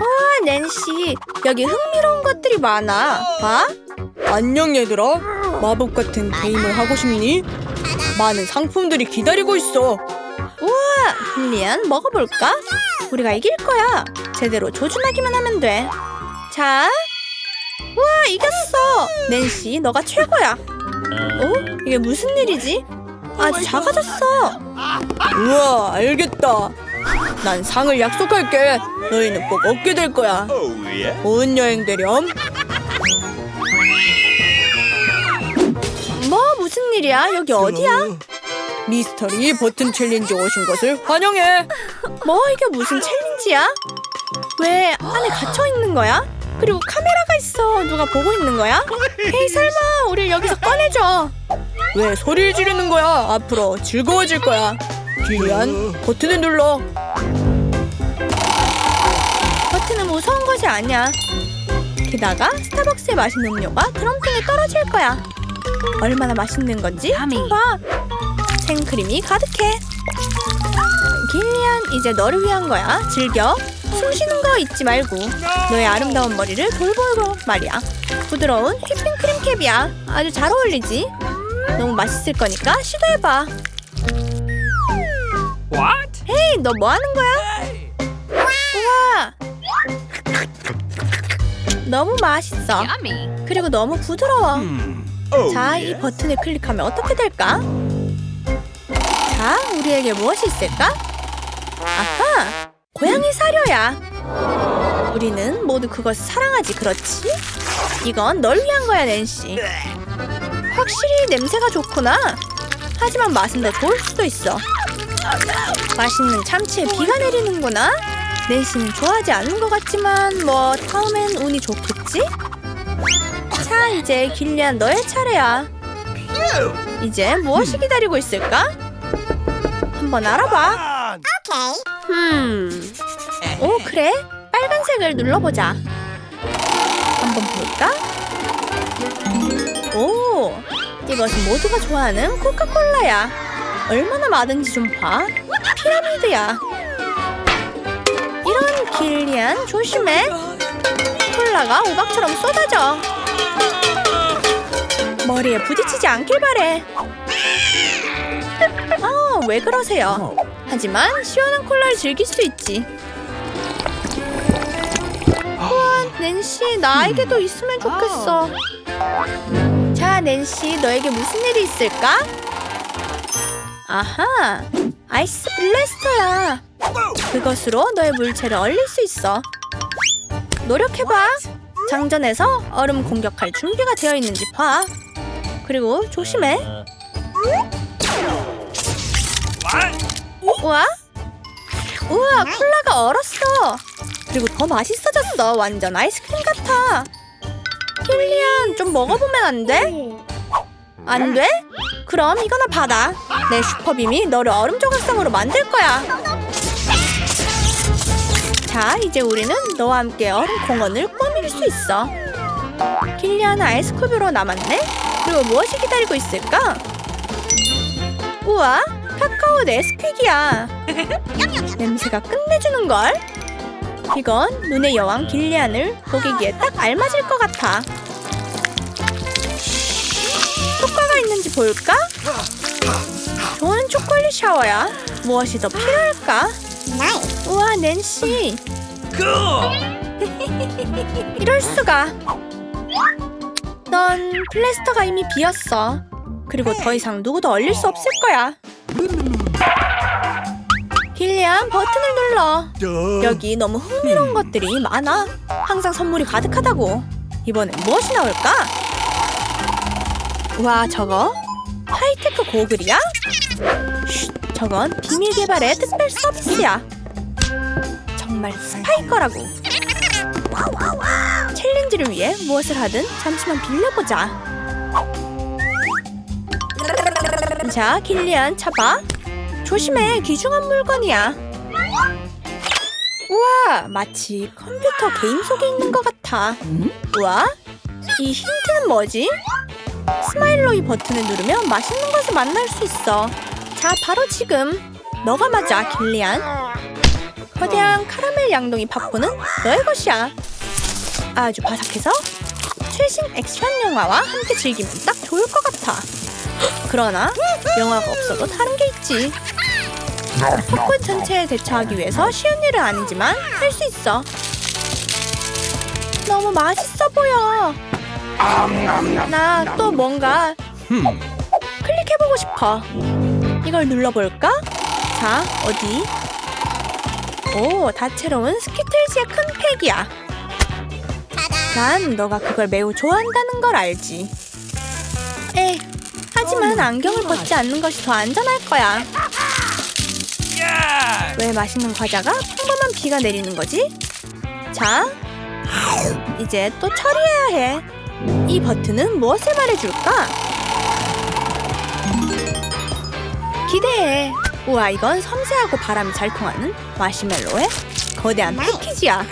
와, 낸시. 여기 흥미로운 것들이 많아. 봐. 안녕 얘들아. 마법 같은 게임을 하고 싶니? 많은 상품들이 기다리고 있어. 우와, 빌리안 먹어볼까? 우리가 이길 거야. 제대로 조준하기만 하면 돼. 자. 우와, 이겼어. 낸시, 너가 최고야. 어? 이게 무슨 일이지? 아주 작아졌어. 우와, 알겠다. 난 상을 약속할게. 너희는 꼭 얻게 될 거야. 좋은 여행 되렴. 뭐 무슨 일이야? 여기 어디야? 미스터리 버튼 챌린지 오신 것을 환영해. 뭐 이게 무슨 챌린지야? 왜 안에 갇혀 있는 거야? 그리고 카메라가 있어. 누가 보고 있는 거야? 에이 설마 우릴 여기서 꺼내줘. 왜 소리를 지르는 거야? 앞으로 즐거워질 거야. 딜리안, 버튼을 눌러. 무서운 것이 아니야. 게다가 스타벅스에 마신 음료가 드럼통에 떨어질 거야. 얼마나 맛있는 건지 한번 봐. 생크림이 가득해. 길리안 이제 너를 위한 거야. 즐겨. 숨 쉬는 거 잊지 말고. 너의 아름다운 머리를 돌보고 말이야. 부드러운 휘핑 크림 캡이야. 아주 잘 어울리지. 너무 맛있을 거니까 시도해봐. What? 헤이, 너뭐 하는 거야? 너무 맛있어. 그리고 너무 부드러워. Oh 자, 이 yeah. 버튼을 클릭하면 어떻게 될까? 자, 우리에게 무엇이 있을까? 아하! 고양이 사료야. 우리는 모두 그것을 사랑하지, 그렇지? 이건 널 위한 거야, 낸시. 확실히 냄새가 좋구나. 하지만 맛은 더 좋을 수도 있어. 맛있는 참치에 비가 내리는구나. 낸시는 좋아하지 않는 것 같지만 뭐 다음엔 운이 좋겠지? 자, 이제 길리안 너의 차례야. 이제 무엇이 기다리고 있을까? 한번 알아봐. 음. 오, 그래? 빨간색을 눌러보자. 한번 볼까? 오, 이것은 모두가 좋아하는 코카콜라야. 얼마나 많은지 좀 봐. 피라미드야. 이런 길리안 조심해. 콜라가 우박처럼 쏟아져. 머리에 부딪히지 않길 바래. 아, 왜 그러세요? 하지만 시원한 콜라를 즐길 수 있지. 우와, 낸시, 나에게도 있으면 좋겠어. 자, 낸시, 너에게 무슨 일이 있을까? 아하, 아이스 블래스터야. 그것으로 너의 물체를 얼릴 수 있어. 노력해봐. 장전해서 얼음 공격할 준비가 되어 있는지 봐. 그리고 조심해. 우와. 우와, 콜라가 얼었어. 그리고 더 맛있어졌어. 완전 아이스크림 같아. 킬리안, 좀 먹어보면 안 돼? 안 돼? 그럼 이거나 받아. 내 슈퍼빔이 너를 얼음 조각상으로 만들 거야. 자, 이제 우리는 너와 함께 얼음 공원을 꾸밀 수 있어. 킬리안은 아이스큐브로 남았네? 그리고 무엇이 기다리고 있을까? 우와, 카카오 네스퀵이야. 냄새가 끝내주는걸? 이건 눈의 여왕 길리안을 녹이기에 딱 알맞을 것 같아. 효과가 있는지 볼까? 좋은 초콜릿 샤워야. 무엇이 더 필요할까? 우와, 낸시. 이럴 수가. 넌 플래스터가 이미 비었어. 그리고 더 이상 누구도 얼릴 수 없을 거야. 길리안 버튼을 눌러. 여기 너무 흥미로운 것들이 많아. 항상 선물이 가득하다고. 이번엔 무엇이 나올까? 와, 저거 하이테크 고글이야? 쉿, 저건 비밀 개발의 특별 서비스야. 정말 스파이 거라고. 챌린지를 위해 무엇을 하든 잠시만 빌려보자. 자, 길리안 차봐. 조심해, 귀중한 물건이야. 우와, 마치 컴퓨터 게임 속에 있는 것 같아. 우와, 이 힌트는 뭐지? 스마일로이 버튼을 누르면 맛있는 것을 만날 수 있어. 자, 바로 지금. 너가 맞아, 길리안. 거대한 카라멜 양동이 파포는 너의 것이야. 아주 바삭해서 최신 액션 영화와 함께 즐기면 딱 좋을 것 같아. 그러나 영화가 없어도 다른 게 있지. 팝콘 전체에 대처하기 위해서 쉬운 일은 아니지만 할 수 있어. 너무 맛있어 보여. 나 또 뭔가 클릭해보고 싶어. 이걸 눌러볼까? 자, 어디? 오, 다채로운 스키틀즈의 큰 팩이야. 난 너가 그걸 매우 좋아한다는 걸 알지. 에, 하지만 안경을 벗지 않는 것이 더 안전할 거야. 왜 맛있는 과자가 평범한 비가 내리는 거지? 자, 이제 또 처리해야 해. 이 버튼은 무엇을 말해줄까? 기대해. 우와, 이건 섬세하고 바람이 잘 통하는 마시멜로의 거대한 패키지야.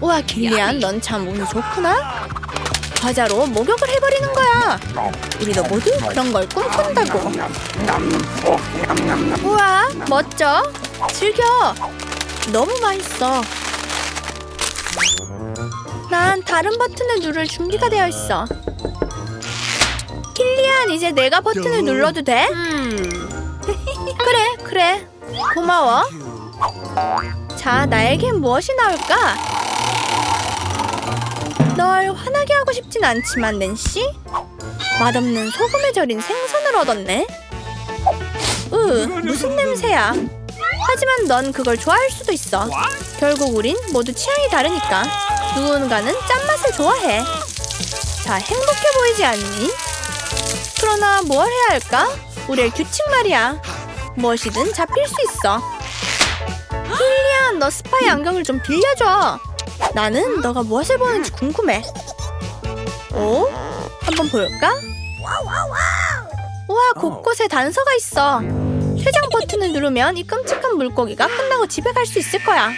우와, 길리안, 넌 참 운이 좋구나. 과자로 목욕을 해버리는 거야. 우리도 모두 그런 걸 꿈꾼다고. 우와, 멋져. 즐겨. 너무 맛있어. 난 다른 버튼을 누를 준비가 되어 있어. 킬리안, 이제 내가 버튼을 눌러도 돼? 그래. 고마워. 자, 나에겐 무엇이 나올까? 널 화나게 하고 싶진 않지만, 낸시? 맛없는 소금에 절인 생선을 얻었네. 으, 무슨 냄새야. 하지만 넌 그걸 좋아할 수도 있어. 결국 우린 모두 취향이 다르니까. 누군가는 짠맛을 좋아해. 자, 행복해 보이지 않니? 그러나 뭘 해야 할까? 우리의 규칙 말이야. 무엇이든 잡힐 수 있어. 힐리안, 너 스파이 안경을 좀 빌려줘. 나는 너가 무엇을 보는지 궁금해. 오? 한번 볼까? 우와, 곳곳에 단서가 있어. 퇴장 버튼을 누르면 이 끔찍한 물고기가 끝나고 집에 갈 수 있을 거야.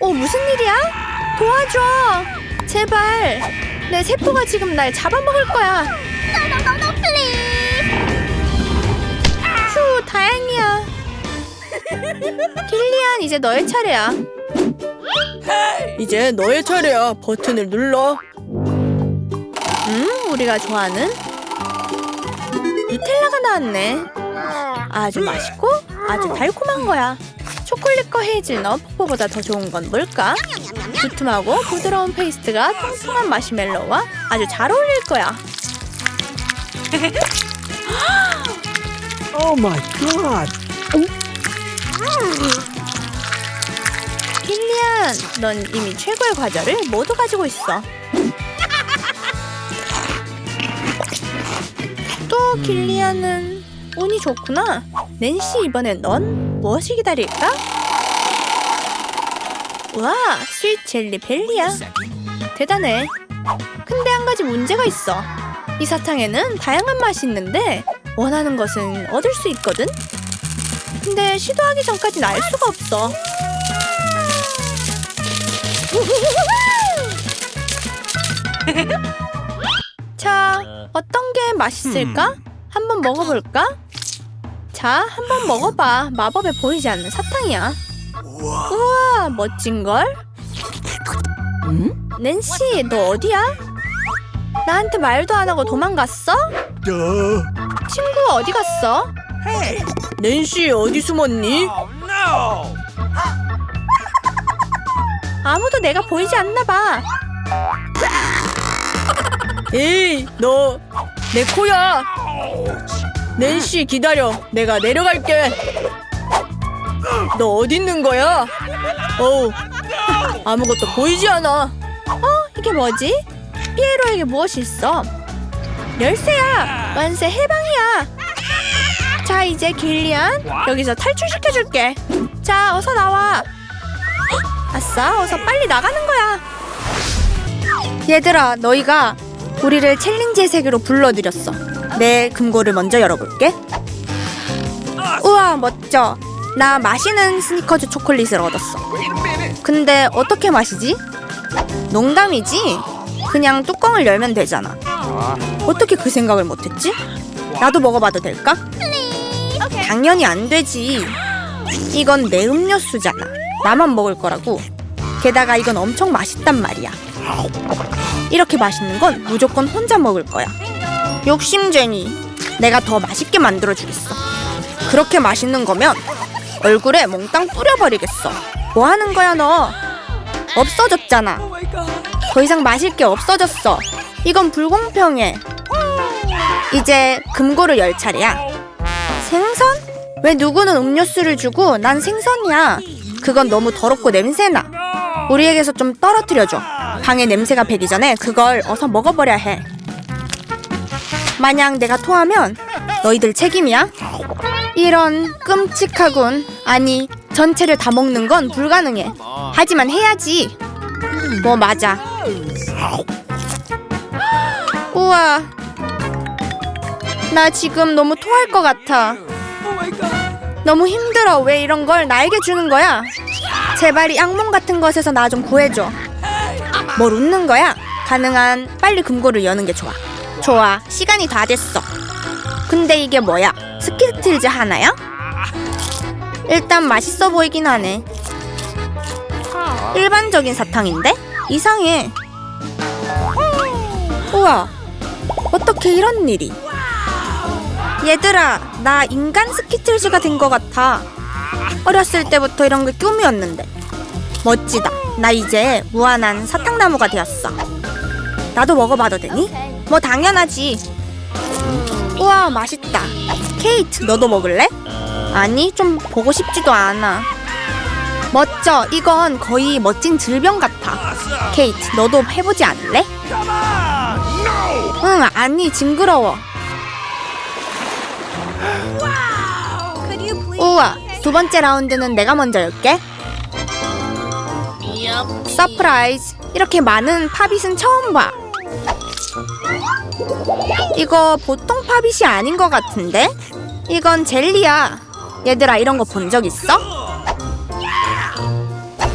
오, 무슨 일이야? 도와줘. 제발. 내 세포가 지금 날 잡아먹을 거야. 킬리안, 이제 너의 차례야. 이제 너의 차례야. 버튼을 눌러. 음, 우리가 좋아하는 누텔라가 나왔네. 아주 맛있고 아주 달콤한 거야. 초콜릿과 헤이즐넛 폭포보다 더 좋은 건 뭘까? 두툼하고 부드러운 페이스트가 통통한 마시멜로우와 아주 잘 어울릴 거야. Oh my god. 킬리안, 넌 이미 최고의 과자를 모두 가지고 있어. 또 킬리안은 운이 좋구나. 낸시 이번엔 넌 무엇을 기다릴까? 와, 스윗 젤리 벨리야. 대단해. 근데 한 가지 문제가 있어. 이 사탕에는 다양한 맛이 있는데 원하는 것은 얻을 수 있거든. 근데 시도하기 전까진 알 수가 없어. 자, 어떤 게 맛있을까? 한번 먹어볼까? 자, 한번 먹어봐. 마법에 보이지 않는 사탕이야. 우와, 멋진걸? 낸시, 너 어디야? 나한테 말도 안 하고 도망갔어? Duh. 친구 어디 갔어? 낸시 어디 숨었니? 아무도 내가 보이지 않나 봐. 에이, 너 내 코야. 낸시 기다려. 내가 내려갈게. 너 어디 있는 거야? 어우, 아무것도 보이지 않아. 어, 이게 뭐지? 피에로에게 무엇이 있어? 열쇠야! 완세 해방이야! 자, 이제 길리안, 여기서 탈출시켜줄게. 자, 어서 나와. 헉, 아싸, 어서 빨리 나가는 거야. 얘들아, 너희가 우리를 챌린지의 세계로 불러들였어. 내 금고를 먼저 열어볼게. 우와, 멋져. 나 마시는 스니커즈 초콜릿을 얻었어. 근데 어떻게 마시지? 농담이지? 그냥 뚜껑을 열면 되잖아. 어떻게 그 생각을 못했지? 나도 먹어봐도 될까? 당연히 안 되지. 이건 내 음료수잖아. 나만 먹을 거라고. 게다가 이건 엄청 맛있단 말이야. 이렇게 맛있는 건 무조건 혼자 먹을 거야. 욕심쟁이. 내가 더 맛있게 만들어 주겠어. 그렇게 맛있는 거면 얼굴에 몽땅 뿌려버리겠어. 뭐 하는 거야 너? 없어졌잖아. 더 이상 마실 게 없어졌어. 이건 불공평해. 이제 금고를 열 차례야. 왜 누구는 음료수를 주고 난 생선이야? 그건 너무 더럽고 냄새나. 우리에게서 좀 떨어뜨려줘. 방에 냄새가 배기 전에 그걸 어서 먹어버려야 해. 만약 내가 토하면 너희들 책임이야? 이런 끔찍하군. 아니, 전체를 다 먹는 건 불가능해. 하지만 해야지. 뭐 맞아. 우와. 나 지금 너무 토할 것 같아. 너무 힘들어. 왜 이런 걸 나에게 주는 거야? 제발 이 악몽 같은 것에서 나 좀 구해줘. 뭘 웃는 거야? 가능한 빨리 금고를 여는 게 좋아. 좋아. 시간이 다 됐어. 근데 이게 뭐야? 스키틀즈 하나야? 일단 맛있어 보이긴 하네. 일반적인 사탕인데? 이상해. 우와. 어떻게 이런 일이? 얘들아, 나 인간 스키틀즈가 된 것 같아. 어렸을 때부터 이런 게 꿈이었는데. 멋지다. 나 이제 무한한 사탕나무가 되었어. 나도 먹어봐도 되니? 뭐 당연하지. 우와, 맛있다. 케이트, 너도 먹을래? 아니, 좀 보고 싶지도 않아. 멋져. 이건 거의 멋진 질병 같아. 케이트, 너도 해보지 않을래? 응, 아니, 징그러워. 우와, 두 번째 라운드는 내가 먼저 열게. 서프라이즈. 이렇게 많은 팝잇은 처음 봐. 이거 보통 팝잇이 아닌 것 같은데? 이건 젤리야. 얘들아, 이런 거 본 적 있어?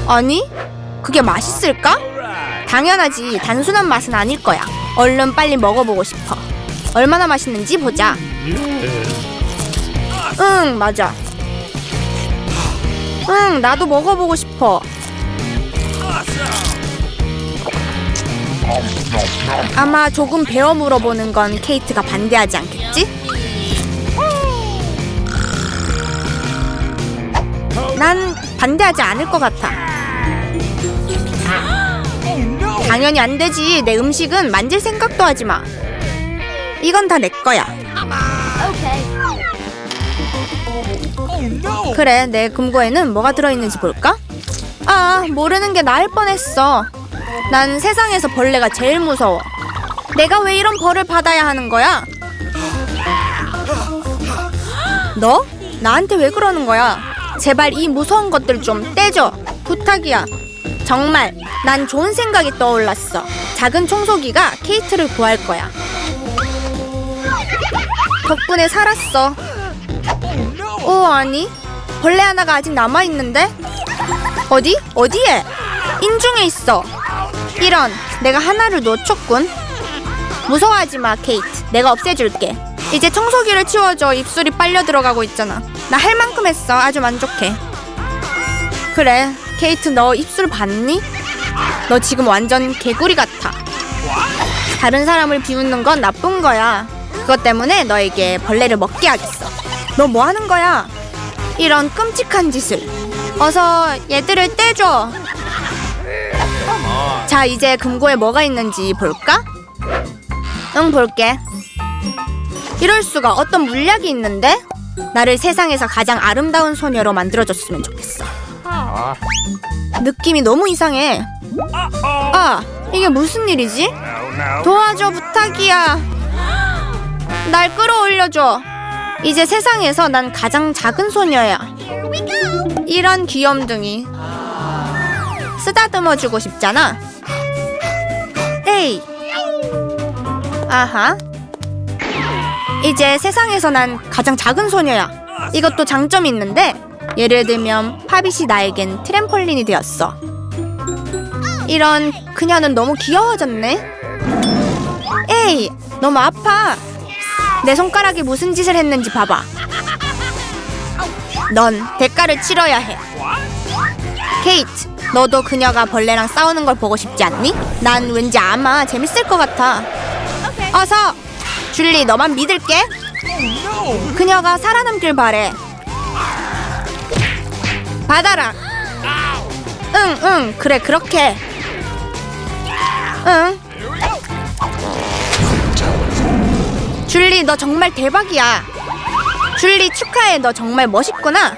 아니, 그게 맛있을까? 당연하지. 단순한 맛은 아닐 거야. 얼른 빨리 먹어보고 싶어. 얼마나 맛있는지 보자. 응, 맞아. 응, 나도 먹어보고 싶어. 아마 조금 배워 물어보는 건 케이트가 반대하지 않겠지? 난 반대하지 않을 것 같아. 당연히 안 되지. 내 음식은 만질 생각도 하지 마. 이건 다 내 거야. 그래, 내 금고에는 뭐가 들어있는지 볼까? 아, 모르는 게 나을 뻔했어. 난 세상에서 벌레가 제일 무서워. 내가 왜 이런 벌을 받아야 하는 거야? 너? 나한테 왜 그러는 거야? 제발 이 무서운 것들 좀 떼줘. 부탁이야. 정말 난 좋은 생각이 떠올랐어. 작은 청소기가 케이트를 구할 거야. 덕분에 살았어. 오 아니? 벌레 하나가 아직 남아 있는데? 어디? 어디에? 인중에 있어. 이런 내가 하나를 놓쳤군. 무서워하지 마 케이트. 내가 없애줄게. 이제 청소기를 치워줘. 입술이 빨려 들어가고 있잖아. 나 할 만큼 했어. 아주 만족해. 그래 케이트 너 입술 봤니? 너 지금 완전 개구리 같아. 다른 사람을 비웃는 건 나쁜 거야. 그것 때문에 너에게 벌레를 먹게 하겠어 너 뭐 하는 거야? 이런 끔찍한 짓을. 어서 얘들을 떼줘. 자, 이제 금고에 뭐가 있는지 볼까? 응, 볼게. 이럴 수가 어떤 물약이 있는데? 나를 세상에서 가장 아름다운 소녀로 만들어줬으면 좋겠어. 느낌이 너무 이상해. 아, 이게 무슨 일이지? 도와줘, 부탁이야. 날 끌어올려줘. 이제 세상에서 난 가장 작은 소녀야. 이런 귀염둥이. 쓰다듬어 주고 싶잖아. 에이. 아하. 이제 세상에서 난 가장 작은 소녀야. 이것도 장점이 있는데 예를 들면 팝잇이 나에겐 트램폴린이 되었어. 이런 그녀는 너무 귀여워졌네. 에이, 너무 아파. 내 손가락이 무슨 짓을 했는지 봐봐. 넌 대가를 치러야 해. 케이트, 너도 그녀가 벌레랑 싸우는 걸 보고 싶지 않니? 난 왠지 아마 재밌을 것 같아. 어서! 줄리, 너만 믿을게. 그녀가 살아남길 바래. 받아라. 응, 응, 그래, 그렇게. 응. 줄리, 너 정말 대박이야. 줄리, 축하해. 너 정말 멋있구나.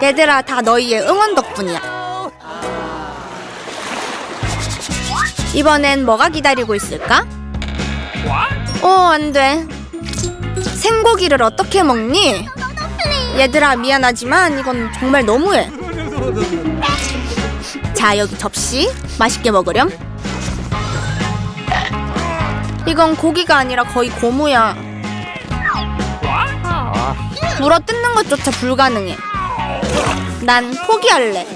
얘들아, 다 너희의 응원 덕분이야. 이번엔 뭐가 기다리고 있을까? 어, 안 돼. 생고기를 어떻게 먹니? 얘들아, 미안하지만 이건 정말 너무해. 자, 여기 접시. 맛있게 먹으렴. 이건 고기가 아니라 거의 고무야. 물어 뜯는 것조차 불가능해. 난 포기할래.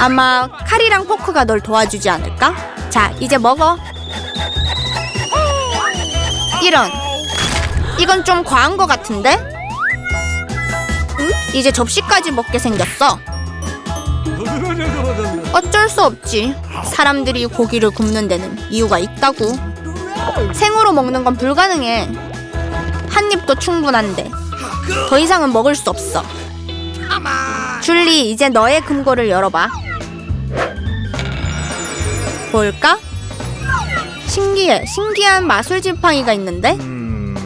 아마 칼이랑 포크가 널 도와주지 않을까? 자, 이제 먹어. 이런. 이건 좀 과한 것 같은데? 이제 접시까지 먹게 생겼어. 어쩔 수 없지. 사람들이 고기를 굽는 데는 이유가 있다고. 생으로 먹는 건 불가능해. 한 입도 충분한데. 더 이상은 먹을 수 없어. 줄리, 이제 너의 금고를 열어봐. 볼까? 신기해. 신기한 마술 지팡이가 있는데?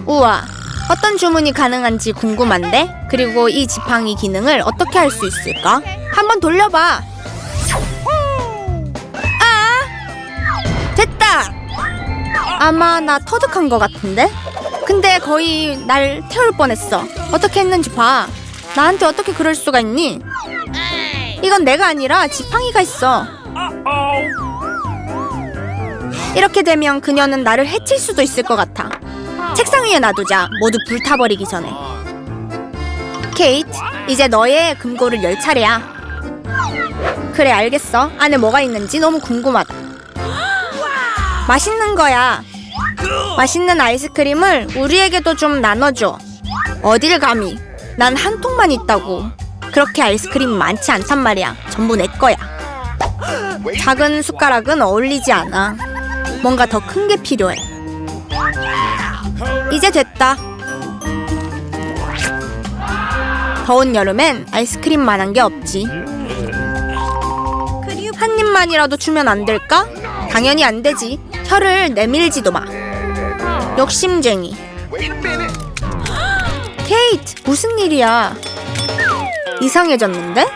우와. 어떤 주문이 가능한지 궁금한데? 그리고 이 지팡이 기능을 어떻게 할 수 있을까? 한번 돌려봐. 아마 나 터득한 것 같은데? 근데 거의 날 태울 뻔했어. 어떻게 했는지 봐. 나한테 어떻게 그럴 수가 있니? 이건 내가 아니라 지팡이가 있어. 이렇게 되면 그녀는 나를 해칠 수도 있을 것 같아. 책상 위에 놔두자. 모두 불타버리기 전에. 케이트, 이제 너의 금고를 열 차례야. 그래, 알겠어. 안에 뭐가 있는지 너무 궁금하다. 맛있는 거야. 맛있는 아이스크림을 우리에게도 좀 나눠줘. 어딜 감히? 난 한 통만 있다고. 그렇게 아이스크림이 많지 않단 말이야. 전부 내 거야. 작은 숟가락은 어울리지 않아. 뭔가 더 큰 게 필요해. 이제 됐다. 더운 여름엔 아이스크림만한 게 없지. 한 입만이라도 주면 안 될까? 당연히 안 되지. 혀를 내밀지도 마. 욕심쟁이. 케이트, 무슨 일이야? 이상해졌는데?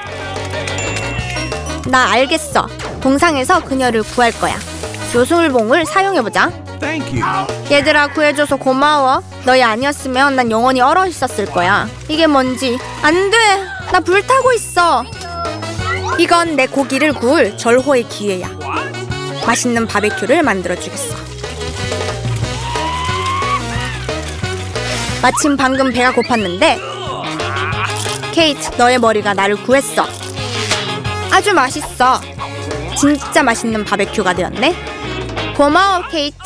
나 알겠어. 동상에서 그녀를 구할 거야. 요술봉을 사용해보자. 얘들아 구해줘서 고마워. 너희 아니었으면 난 영원히 얼어 있었을 거야. 이게 뭔지 안 돼. 나 불타고 있어. 이건 내 고기를 구울 절호의 기회야. 맛있는 바베큐를 만들어 주겠어. 마침 방금 배가 고팠는데 케이트 너의 머리가 나를 구했어. 아주 맛있어. 진짜 맛있는 바베큐가 되었네. 고마워 케이트.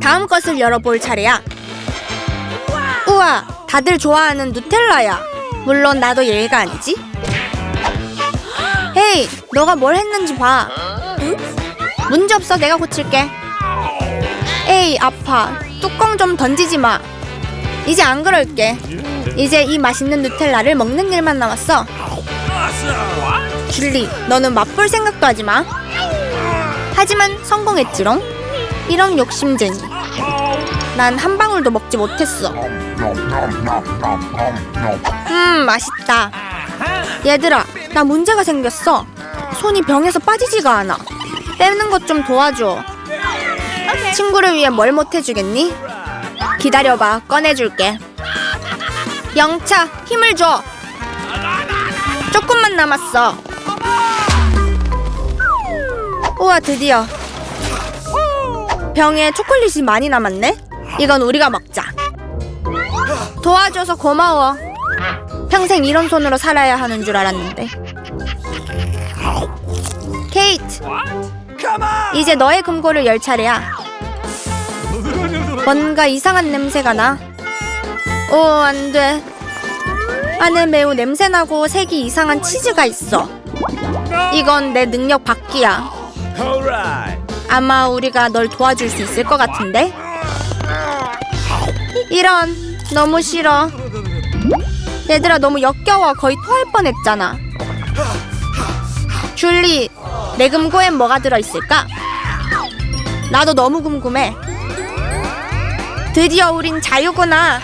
다음 것을 열어볼 차례야. 우와, 다들 좋아하는 누텔라야. 물론 나도 예의가 아니지. 헤이, 너가 뭘 했는지 봐. 문제 없어, 내가 고칠게. 에이, 아파. 뚜껑 좀 던지지 마. 이제 안 그럴게. 이제 이 맛있는 누텔라를 먹는 일만 남았어. 줄리, 너는 맛볼 생각도 하지 마. 하지만 성공했지롱. 이런 욕심쟁이. 난 한 방울도 먹지 못했어. 음, 맛있다. 얘들아, 나 문제가 생겼어. 손이 병에서 빠지지가 않아. 빼는 것 좀 도와줘. 친구를 위해 뭘 못해주겠니? 기다려봐, 꺼내줄게. 영차, 힘을 줘. 조금만 남았어. 우와, 드디어. 병에 초콜릿이 많이 남았네? 이건 우리가 먹자. 도와줘서 고마워. 평생 이런 손으로 살아야 하는 줄 알았는데. 케이트. 이제 너의 금고를 열 차례야. 뭔가 이상한 냄새가 나. 오, 안 돼. 안에 매우 냄새나고 색이 이상한 치즈가 있어. 이건 내 능력 밖이야. 아마 우리가 널 도와줄 수 있을 것 같은데? 이런, 너무 싫어. 얘들아, 너무 역겨워. 거의 토할 뻔 했잖아. 줄리, 내 금고엔 뭐가 들어있을까? 나도 너무 궁금해. 드디어 우린 자유구나.